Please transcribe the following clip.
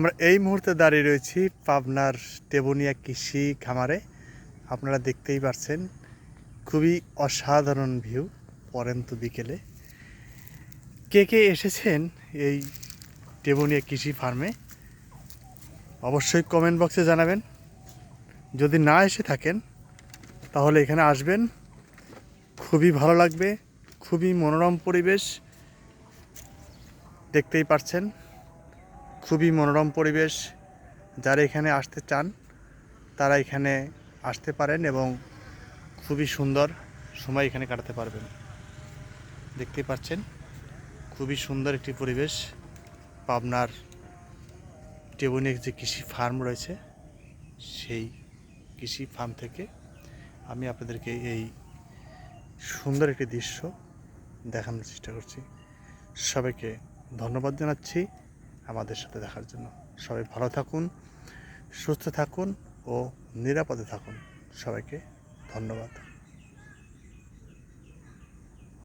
আমরা এই মুহূর্তে দাঁড়িয়ে রয়েছি পাবনার টেবুনিয়া কৃষি খামারে। আপনারা দেখতেই পাচ্ছেন খুবই অসাধারণ ভিউ পরেন্ত বিকেলে। কে কে এসেছেন এই টেবুনিয়া কৃষি ফার্মে, অবশ্যই কমেন্ট বক্সে জানাবেন। যদি না এসে থাকেন, তাহলে এখানে আসবেন। খুবই ভালো লাগবে, খুবই মনোরম পরিবেশ, দেখতেই পাচ্ছেন খুবই মনোরম পরিবেশ। যারা এখানে আসতে চান, তারা এখানে আসতে পারেন এবং খুবই সুন্দর সময় এখানে কাটাতে পারবেন। দেখতেই পাচ্ছেন, খুবই সুন্দর একটি পরিবেশ। পাবনার টেবনিক যে কৃষি ফার্ম রয়েছে, সেই কৃষি ফার্ম থেকে আমি আপনাদেরকে এই সুন্দর একটি দৃশ্য দেখানোর চেষ্টা করছি। সবাইকে ধন্যবাদ জানাচ্ছি। আমাদের সাথে দেখার জন্য। সবাই ভালো থাকুন সুস্থ থাকুন ও নিরাপদে থাকুন। সবাইকে ধন্যবাদ।